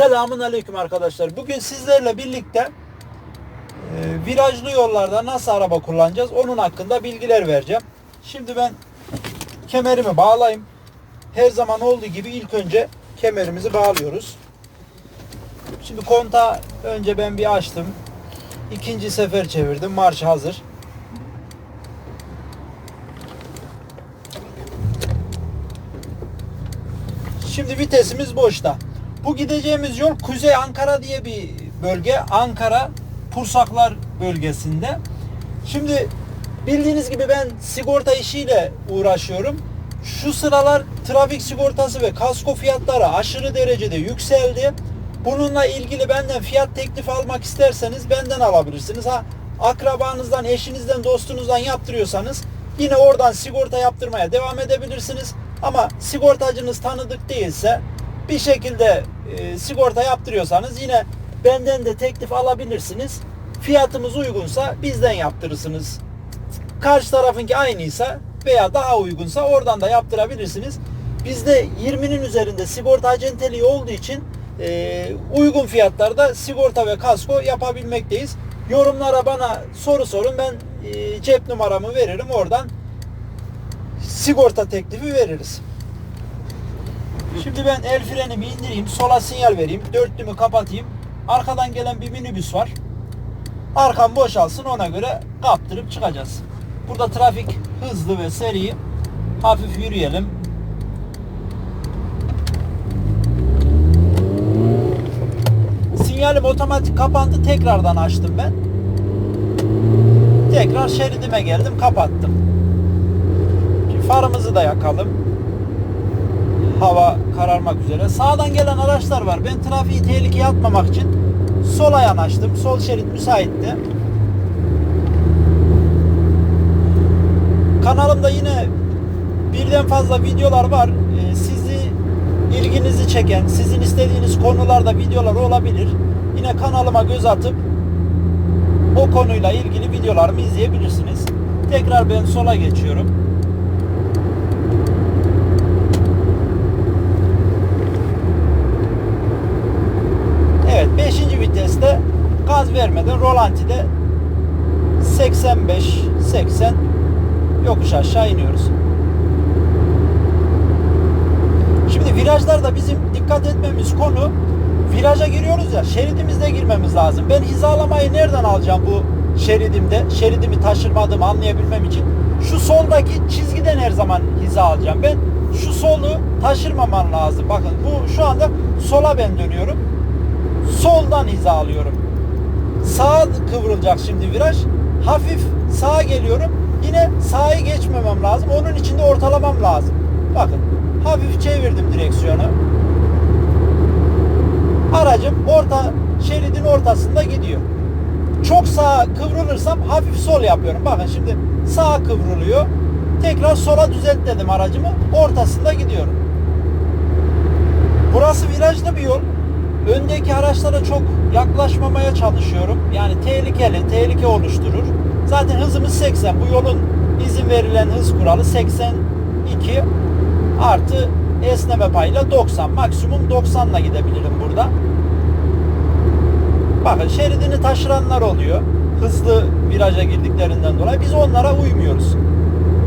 Selamun Aleyküm arkadaşlar. Bugün sizlerle birlikte e, virajlı yollarda nasıl araba kullanacağız onun hakkında bilgiler vereceğim. Şimdi ben kemerimi bağlayayım. Her zaman olduğu gibi ilk önce kemerimizi bağlıyoruz. Şimdi kontağı önce ben bir açtım. İkinci sefer çevirdim. Marş hazır. Şimdi vitesimiz boşta. Bu gideceğimiz yol Kuzey Ankara diye bir bölge. Ankara Pursaklar bölgesinde. Şimdi bildiğiniz gibi ben sigorta işiyle uğraşıyorum. Şu sıralar trafik sigortası ve kasko fiyatları aşırı derecede yükseldi. Bununla ilgili benden fiyat teklifi almak isterseniz benden alabilirsiniz. Ha akrabanızdan, eşinizden, dostunuzdan yaptırıyorsanız yine oradan sigorta yaptırmaya devam edebilirsiniz. Ama sigortacınız tanıdık değilse bir şekilde e, sigorta yaptırıyorsanız yine benden de teklif alabilirsiniz. Fiyatımız uygunsa bizden yaptırırsınız. Karşı tarafınki aynıysa veya daha uygunsa oradan da yaptırabilirsiniz. Bizde 20'nin üzerinde sigorta acenteliği olduğu için e, uygun fiyatlarda sigorta ve kasko yapabilmekteyiz. Yorumlara bana soru sorun ben e, cep numaramı veririm oradan sigorta teklifi veririz. Şimdi ben el frenimi indireyim, sola sinyal vereyim, dörtlümü kapatayım. Arkadan gelen bir minibüs var. Arkam boşalsın ona göre kaptırıp çıkacağız. Burada trafik hızlı ve seri. Hafif yürüyelim. Sinyalim otomatik kapandı. Tekrardan açtım ben. Tekrar şeridime geldim, kapattım. Şimdi farımızı da yakalım. Hava kararmak üzere. Sağdan gelen araçlar var. Ben trafiği tehlikeye atmamak için sola yanaştım. Sol şerit müsaitti. Kanalımda yine birden fazla videolar var. Ee, sizi ilginizi çeken, sizin istediğiniz konularda videolar olabilir. Yine kanalıma göz atıp o konuyla ilgili videolarımı izleyebilirsiniz. Tekrar ben sola geçiyorum. Evet 5. viteste vermeden rolantide 85 80 yokuş aşağı iniyoruz. Şimdi virajlarda bizim dikkat etmemiz konu viraja giriyoruz ya şeridimizde girmemiz lazım. Ben hizalamayı nereden alacağım bu şeridimde? Şeridimi taşırmadığımı anlayabilmem için şu soldaki çizgiden her zaman hiza alacağım. Ben şu solu taşırmamam lazım. Bakın bu şu anda sola ben dönüyorum. Soldan hiza alıyorum. Sağa kıvrılacak şimdi viraj. Hafif sağa geliyorum. Yine sağa geçmemem lazım. Onun için de ortalamam lazım. Bakın hafif çevirdim direksiyonu. Aracım orta şeridin ortasında gidiyor. Çok sağa kıvrılırsam hafif sol yapıyorum. Bakın şimdi sağa kıvrılıyor. Tekrar sola düzelt dedim aracımı. Ortasında gidiyorum. Burası virajlı bir yol. Öndeki araçlara çok yaklaşmamaya çalışıyorum. Yani tehlikeli, tehlike oluşturur. Zaten hızımız 80. Bu yolun izin verilen hız kuralı 82 artı esneme payıyla 90. Maksimum 90 ile gidebilirim burada. Bakın şeridini taşıranlar oluyor. Hızlı viraja girdiklerinden dolayı biz onlara uymuyoruz.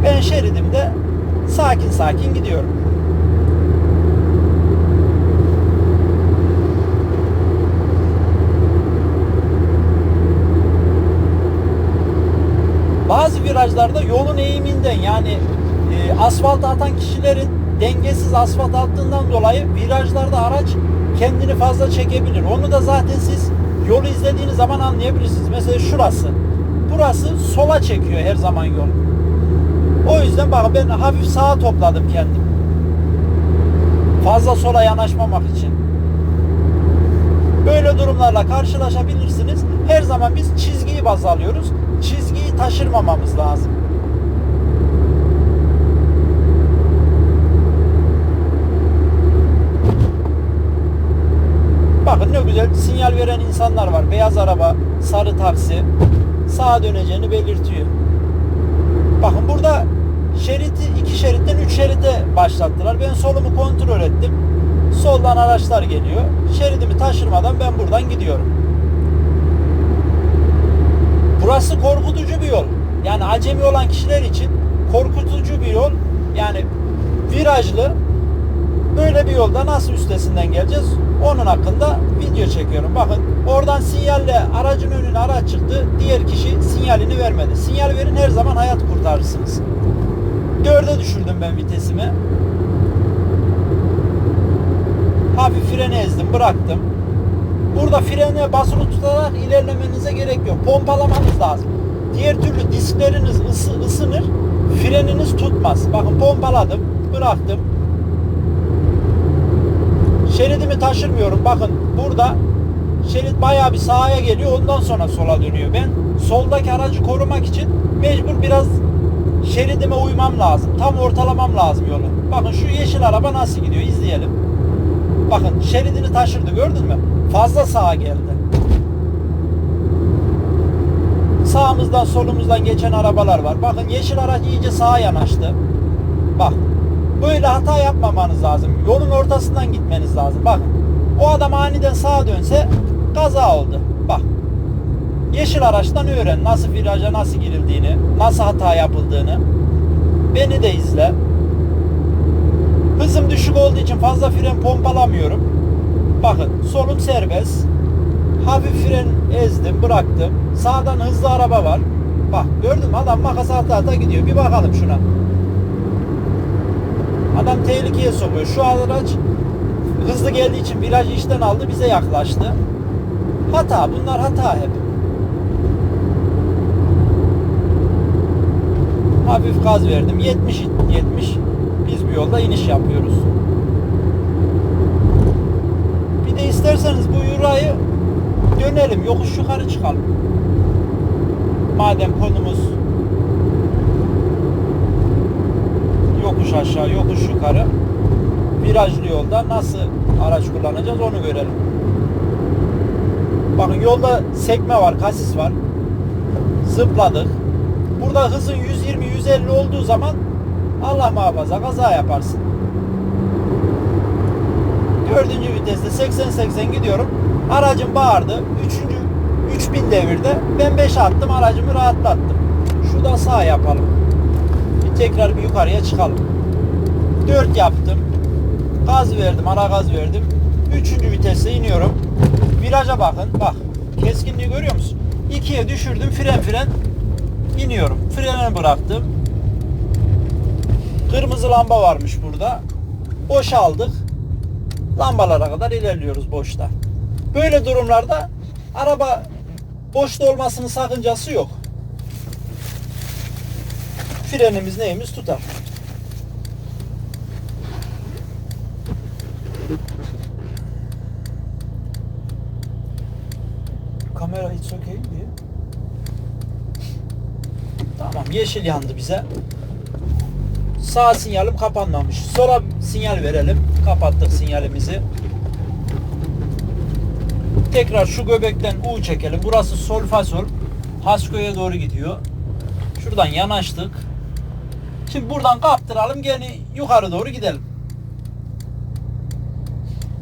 Ben şeridimde sakin sakin gidiyorum. Bazı virajlarda yolun eğiminden yani e, asfalta atan kişilerin dengesiz asfalt attığından dolayı virajlarda araç kendini fazla çekebilir. Onu da zaten siz yolu izlediğiniz zaman anlayabilirsiniz. Mesela şurası. Burası sola çekiyor her zaman yol. O yüzden bakın ben hafif sağa topladım kendim. Fazla sola yanaşmamak için. Böyle durumlarla karşılaşabilirsiniz. Her zaman biz çizgiyi baz alıyoruz. Taşırmamamız lazım. Bakın ne güzel sinyal veren insanlar var. Beyaz araba, sarı taksi sağa döneceğini belirtiyor. Bakın burada şeriti iki şeritten üç şerite başlattılar. Ben solumu kontrol ettim. Soldan araçlar geliyor. Şeridimi taşırmadan ben buradan gidiyorum. Burası korkutucu bir yol. Yani acemi olan kişiler için korkutucu bir yol. Yani virajlı böyle bir yolda nasıl üstesinden geleceğiz? Onun hakkında video çekiyorum. Bakın oradan sinyalle aracın önüne araç çıktı. Diğer kişi sinyalini vermedi. Sinyal verin her zaman hayat kurtarırsınız. Dörde düşürdüm ben vitesimi. Hafif freni ezdim bıraktım. Burada frene basılı tutarak ilerlemenize gerek yok. Pompalamanız lazım. Diğer türlü diskleriniz ısı, ısınır. Freniniz tutmaz. Bakın pompaladım. Bıraktım. Şeridimi taşırmıyorum. Bakın burada şerit bayağı bir sağa geliyor. Ondan sonra sola dönüyor. Ben soldaki aracı korumak için mecbur biraz şeridime uymam lazım. Tam ortalamam lazım yolu. Bakın şu yeşil araba nasıl gidiyor izleyelim. Bakın şeridini taşırdı gördün mü? Fazla sağa geldi. Sağımızdan solumuzdan geçen arabalar var. Bakın yeşil araç iyice sağa yanaştı. Bak. Böyle hata yapmamanız lazım. Yolun ortasından gitmeniz lazım. Bakın. O adam aniden sağa dönse kaza oldu. Bak. Yeşil araçtan öğren nasıl viraja nasıl girildiğini, nasıl hata yapıldığını. Beni de izle. Hızım düşük olduğu için fazla fren pompalamıyorum. Bakın solum serbest. Hafif fren ezdim, bıraktım. Sağdan hızlı araba var. Bak gördün mü adam makas ata ata gidiyor. Bir bakalım şuna. Adam tehlikeye sokuyor. Şu araç hızlı geldiği için virajı işten aldı bize yaklaştı. Hata bunlar hata hep. Hafif gaz verdim. 70 70. Biz bir yolda iniş yapıyoruz. Bir de isterseniz bu yurayı dönelim. Yokuş yukarı çıkalım. Madem konumuz yokuş aşağı, yokuş yukarı virajlı yolda nasıl araç kullanacağız onu görelim. Bakın yolda sekme var, kasis var. Zıpladık. Burada hızın 120-150 olduğu zaman Allah muhafaza kaza yaparsın. Dördüncü viteste 80-80 gidiyorum. Aracım bağırdı. Üçüncü 3000 devirde ben 5 attım aracımı rahatlattım. Şurada sağ yapalım. Bir tekrar bir yukarıya çıkalım. 4 yaptım. Gaz verdim, ara gaz verdim. Üçüncü vitese iniyorum. Viraja bakın. Bak. Keskinliği görüyor musun? 2'ye düşürdüm. Fren fren iniyorum. Freni bıraktım. Kırmızı lamba varmış burada. Boşaldık. Lambalara kadar ilerliyoruz boşta. Böyle durumlarda araba boşta olmasının sakıncası yok. Frenimiz neyimiz tutar. Kamera it's okay diye. Tamam yeşil yandı bize. Sağ sinyalim kapanmamış. Sola sinyal verelim. Kapattık sinyalimizi. Tekrar şu göbekten U çekelim. Burası sol fa sol. Hasköy'e doğru gidiyor. Şuradan yanaştık. Şimdi buradan kaptıralım gene yukarı doğru gidelim.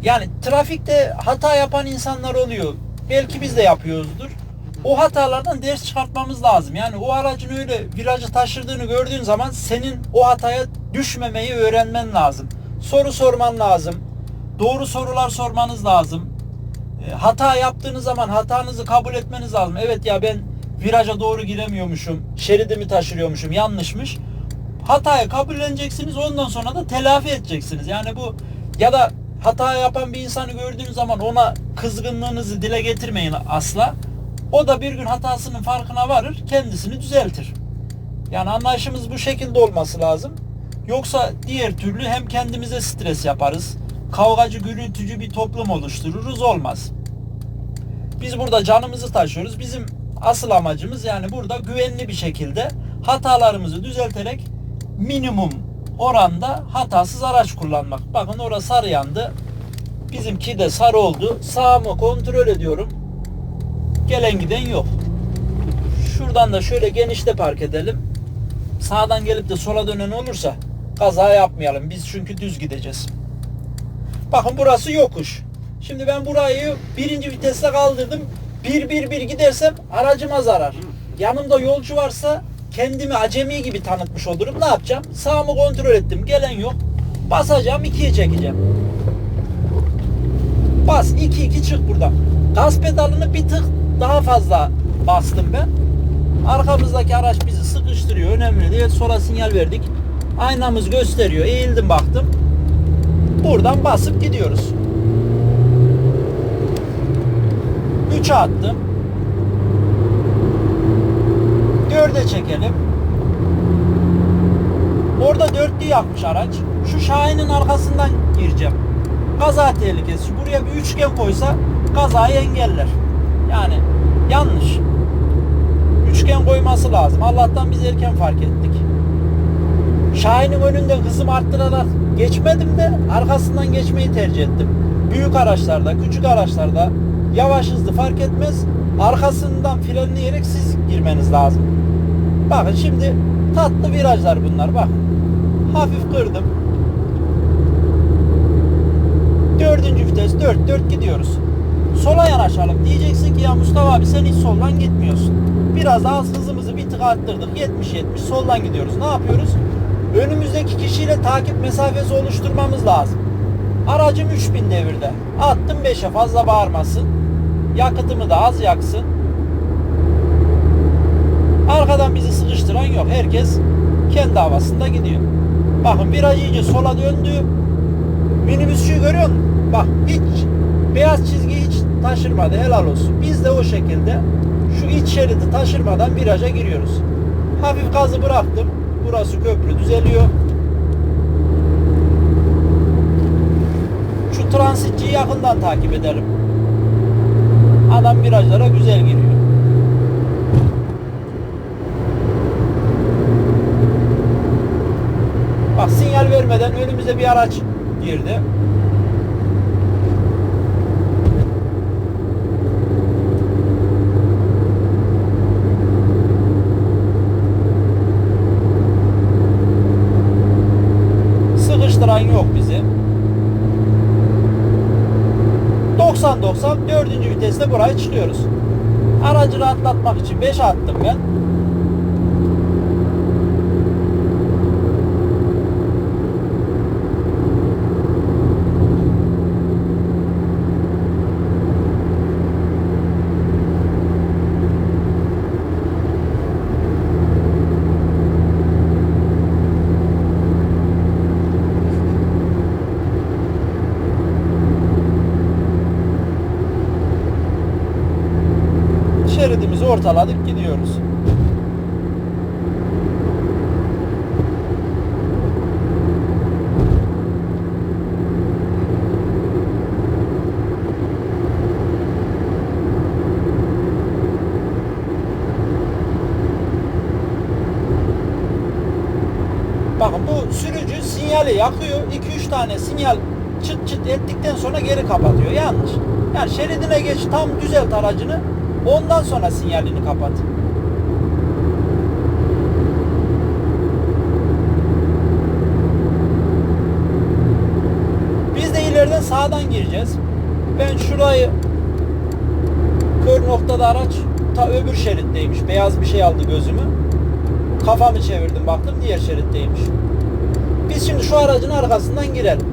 Yani trafikte hata yapan insanlar oluyor. Belki biz de yapıyoruzdur. O hatalardan ders çıkartmamız lazım. Yani o aracın öyle virajı taşırdığını gördüğün zaman senin o hataya düşmemeyi öğrenmen lazım. Soru sorman lazım. Doğru sorular sormanız lazım. E, hata yaptığınız zaman hatanızı kabul etmeniz lazım. Evet ya ben viraja doğru giremiyormuşum. Şeridimi taşırıyormuşum. Yanlışmış. Hatayı kabulleneceksiniz. Ondan sonra da telafi edeceksiniz. Yani bu ya da hata yapan bir insanı gördüğünüz zaman ona kızgınlığınızı dile getirmeyin asla. O da bir gün hatasının farkına varır, kendisini düzeltir. Yani anlayışımız bu şekilde olması lazım. Yoksa diğer türlü hem kendimize stres yaparız, kavgacı, gürültücü bir toplum oluştururuz olmaz. Biz burada canımızı taşıyoruz. Bizim asıl amacımız yani burada güvenli bir şekilde hatalarımızı düzelterek minimum oranda hatasız araç kullanmak. Bakın orası sarı yandı. Bizimki de sarı oldu. Sağımı kontrol ediyorum. Gelen giden yok. Şuradan da şöyle genişte park edelim. Sağdan gelip de sola dönen olursa kaza yapmayalım. Biz çünkü düz gideceğiz. Bakın burası yokuş. Şimdi ben burayı birinci vitesle kaldırdım. Bir bir bir gidersem aracıma zarar. Yanımda yolcu varsa kendimi acemi gibi tanıtmış olurum. Ne yapacağım? Sağımı kontrol ettim. Gelen yok. Basacağım ikiye çekeceğim. Bas 2 2 çık buradan. Gaz pedalını bir tık daha fazla bastım ben. Arkamızdaki araç bizi sıkıştırıyor. Önemli değil. Sola sinyal verdik. Aynamız gösteriyor. Eğildim baktım. Buradan basıp gidiyoruz. 3'e attım. 4'e çekelim. Orada dörtlü yapmış araç. Şu Şahin'in arkasından gireceğim. Kaza tehlikesi. Buraya bir üçgen koysa kazayı engeller. Yani yanlış. Üçgen koyması lazım. Allah'tan biz erken fark ettik. Şahin'in önünden hızımı arttırarak geçmedim de arkasından geçmeyi tercih ettim. Büyük araçlarda, küçük araçlarda yavaş hızlı fark etmez. Arkasından frenleyerek siz girmeniz lazım. Bakın şimdi tatlı virajlar bunlar bak. Hafif kırdım. Dördüncü vites dört dört gidiyoruz. Sola yanaşalım. Diyeceksin ki ya Mustafa abi sen hiç soldan gitmiyorsun. Biraz daha hızımızı bir tık arttırdık. 70-70 soldan gidiyoruz. Ne yapıyoruz? Önümüzdeki kişiyle takip mesafesi oluşturmamız lazım. Aracım 3000 devirde. Attım 5'e fazla bağırmasın. Yakıtımı da az yaksın. Arkadan bizi sıkıştıran yok. Herkes kendi havasında gidiyor. Bakın viraj iyice sola döndü. Minibüsçüyü görüyor musun? Bak hiç beyaz çizgi hiç taşırmadı helal olsun. Biz de o şekilde şu iç şeridi taşırmadan viraja giriyoruz. Hafif gazı bıraktım. Burası köprü düzeliyor. Şu transitçiyi yakından takip edelim. Adam virajlara güzel giriyor. Bak sinyal vermeden önümüze bir araç girdi. Sıkıştıran yok bizi. 90-90 dördüncü viteste buraya çıkıyoruz. Aracı rahatlatmak için 5 attım ben. Şeridimizi ortaladık gidiyoruz. Bakın bu sürücü sinyali yakıyor. 2-3 tane sinyal çıt çıt ettikten sonra geri kapatıyor. Yanlış. Yani şeridine geç tam düzelt aracını. Ondan sonra sinyalini kapat. Biz de ileriden sağdan gireceğiz. Ben şurayı kör noktada araç ta öbür şeritteymiş. Beyaz bir şey aldı gözümü. Kafamı çevirdim baktım diğer şeritteymiş. Biz şimdi şu aracın arkasından girelim.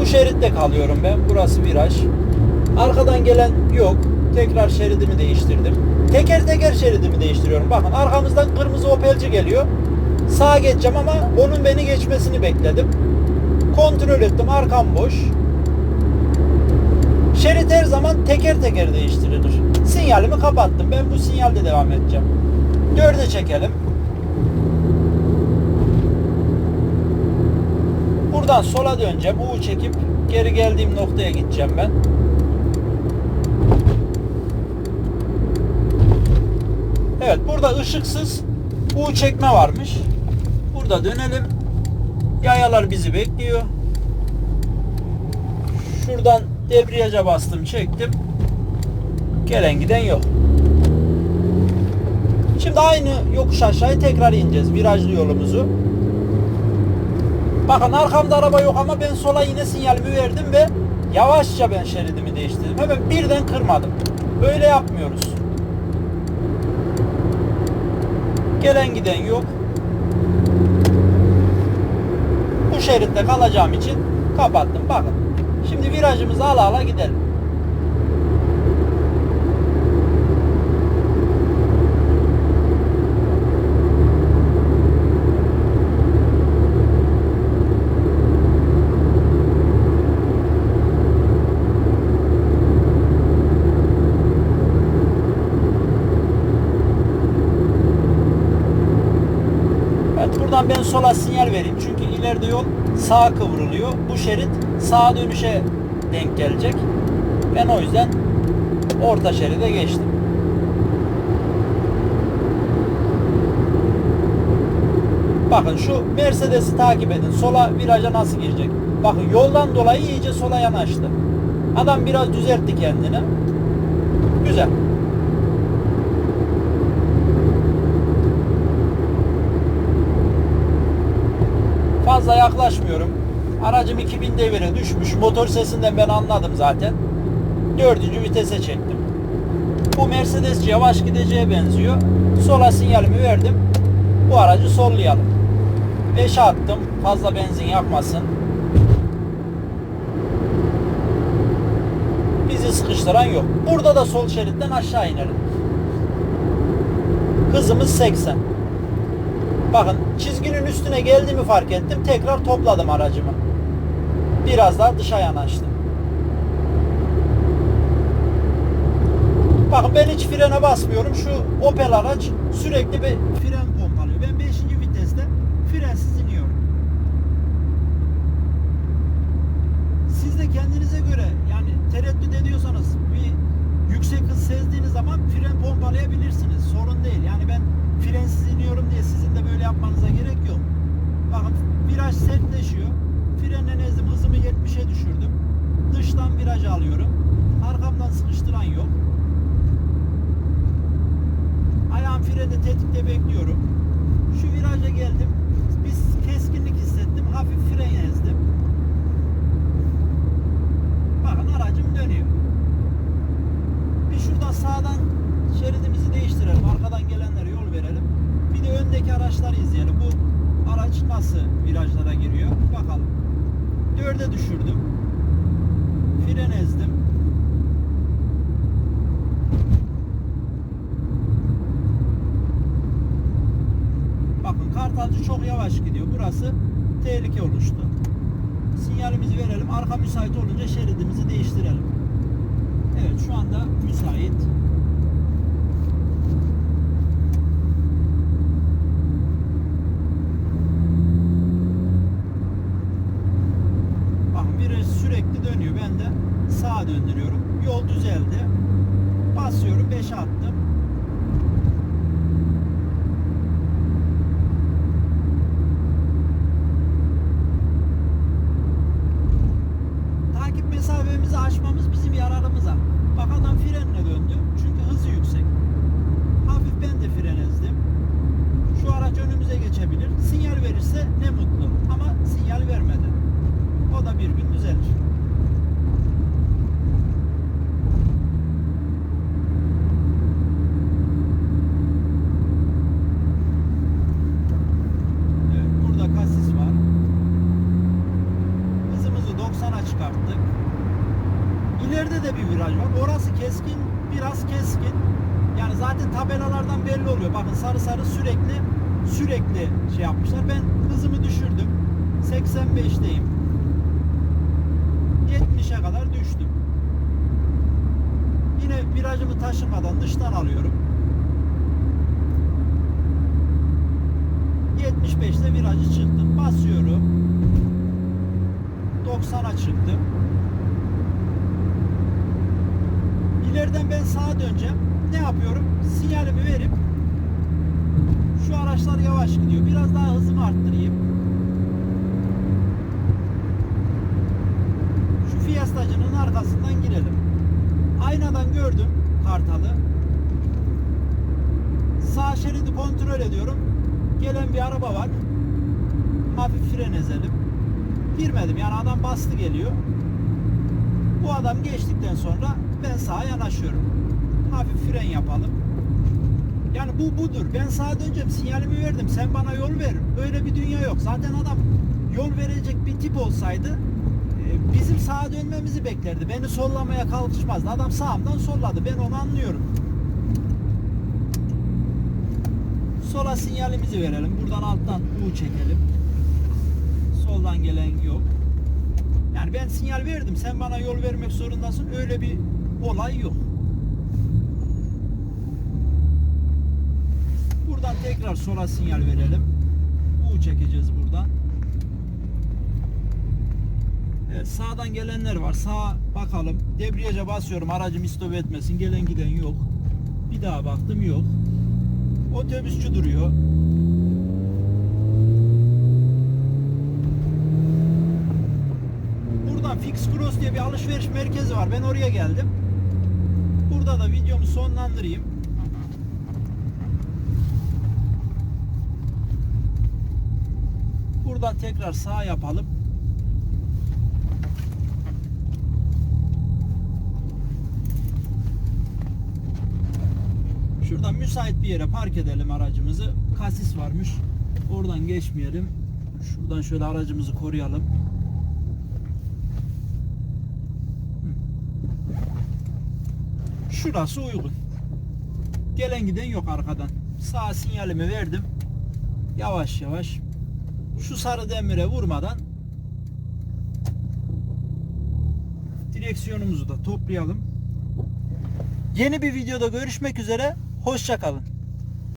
Bu şeritte kalıyorum ben. Burası viraj. Arkadan gelen yok. Tekrar şeridimi değiştirdim. Teker teker şeridimi değiştiriyorum. Bakın arkamızdan kırmızı Opel'ci geliyor. Sağa geçeceğim ama onun beni geçmesini bekledim. Kontrol ettim. Arkam boş. Şerit her zaman teker teker değiştirilir. Sinyalimi kapattım. Ben bu sinyalde devam edeceğim. Dörde çekelim. Buradan sola döneceğim. U çekip geri geldiğim noktaya gideceğim ben. Evet burada ışıksız U çekme varmış. Burada dönelim. Yayalar bizi bekliyor. Şuradan debriyaja bastım çektim. Gelen giden yok. Şimdi aynı yokuş aşağıya tekrar ineceğiz virajlı yolumuzu. Bakın arkamda araba yok ama ben sola yine sinyalimi verdim ve yavaşça ben şeridimi değiştirdim. Hemen birden kırmadım. Böyle yapmıyoruz. Gelen giden yok. Bu şeritte kalacağım için kapattım. Bakın. Şimdi virajımızı ala ala gidelim. Evet buradan ben sola sinyal vereyim. Çünkü ileride yol sağa kıvrılıyor. Bu şerit sağa dönüşe denk gelecek. Ben o yüzden orta şeride geçtim. Bakın şu Mercedes'i takip edin. Sola viraja nasıl girecek? Bakın yoldan dolayı iyice sola yanaştı. Adam biraz düzeltti kendini. Güzel. Fazla yaklaşmıyorum. Aracım 2000 devire düşmüş. Motor sesinden ben anladım zaten. Dördüncü vitese çektim. Bu Mercedes yavaş gideceğe benziyor. Sola sinyalimi verdim. Bu aracı sollayalım. 5'e attım. Fazla benzin yakmasın. Bizi sıkıştıran yok. Burada da sol şeritten aşağı inelim. Hızımız 80. Bakın çizginin üstüne geldiğimi fark ettim. Tekrar topladım aracımı. Biraz daha dışa yanaştım. Bakın ben hiç frene basmıyorum. Şu Opel araç sürekli bir fren pompalıyor. Ben 5. viteste frensiz iniyorum. Siz de kendinize göre yani tereddüt ediyorsanız bir yüksek hız sezdiğiniz zaman fren pompalayabilirsiniz. Sorun değil. Yani ben frensiz iniyorum diye sizin de böyle yapmanıza gerek yok. Bakın viraj sertleşiyor. Frenle ezdim. Hızımı 70'e düşürdüm. Dıştan viraj alıyorum. Arkamdan sıkıştıran yok. Ayağım frende tetikte bekliyorum. Şu viraja geldim. Bir keskinlik hissettim. Hafif fren ezdim. Bakın aracım dönüyor. Bir şuradan sağdan şeridimizi değiştirelim. Arkadan gelenlere verelim. Bir de öndeki araçları izleyelim. Bu araç nasıl virajlara giriyor? Bakalım. Dörde düşürdüm. Fren ezdim. Bakın Kartalcı çok yavaş gidiyor. Burası tehlike oluştu. Sinyalimizi verelim. Arka müsait olunca şeridimizi değiştirelim. Evet şu anda müsait. Bakın viraj sürekli dönüyor. Ben de sağa döndürüyorum. Yol düzeldi. Basıyorum 5'e attım. takip mesafemizi aşmamız bizim yararımıza. Bak adam frenle döndü. Çünkü hızı yüksek. Hafif ben de fren ezdim. Şu araç önümüze geçebilir. Sinyal verirse ne mutlu. Ama sinyal vermedi. O da bir gün düzelir. Evet, burada kasis var. Hızımızı 90'a çıkarttık. İleride de bir viraj var. Orası keskin, biraz keskin. Yani zaten tabelalardan belli oluyor. Bakın sarı sarı sürekli sürekli şey yapmışlar. Ben hızımı düşürdüm. 85'teyim. 70'e kadar düştüm. Yine virajımı taşımadan dıştan alıyorum. 75'te virajı çıktım. Basıyorum. 90'a çıktım. İleriden ben sağa döneceğim. Ne yapıyorum? Sinyalimi verip şu araçlar yavaş gidiyor. Biraz daha hızımı arttırayım. Şu Fiesta'cının arkasından girelim. Aynadan gördüm Kartal'ı. Sağ şeridi kontrol ediyorum. Gelen bir araba var. Hafif fren ezelim. Girmedim yani adam bastı geliyor. Bu adam geçtikten sonra ben sağa yanaşıyorum. Hafif fren yapalım. Yani bu budur. Ben sağa döneceğim sinyalimi verdim. Sen bana yol ver. Böyle bir dünya yok. Zaten adam yol verecek bir tip olsaydı e, bizim sağa dönmemizi beklerdi. Beni sollamaya kalkışmazdı. Adam sağımdan solladı. Ben onu anlıyorum. Sola sinyalimizi verelim. Buradan alttan U çekelim. Soldan gelen yok. Yani ben sinyal verdim. Sen bana yol vermek zorundasın. Öyle bir olay yok. Buradan tekrar sola sinyal verelim. U çekeceğiz buradan. Evet, sağdan gelenler var. Sağa bakalım. Debriyaja basıyorum. Aracım istop etmesin. Gelen giden yok. Bir daha baktım yok. Otobüsçü duruyor. Buradan Fix Cross diye bir alışveriş merkezi var. Ben oraya geldim. Burada da videomu sonlandırayım. Buradan tekrar sağ yapalım. Şuradan müsait bir yere park edelim aracımızı. Kasis varmış. Oradan geçmeyelim. Şuradan şöyle aracımızı koruyalım. Şurası uygun. Gelen giden yok arkadan. Sağ sinyalimi verdim. Yavaş yavaş şu sarı demire vurmadan direksiyonumuzu da toplayalım. Yeni bir videoda görüşmek üzere. Hoşça kalın.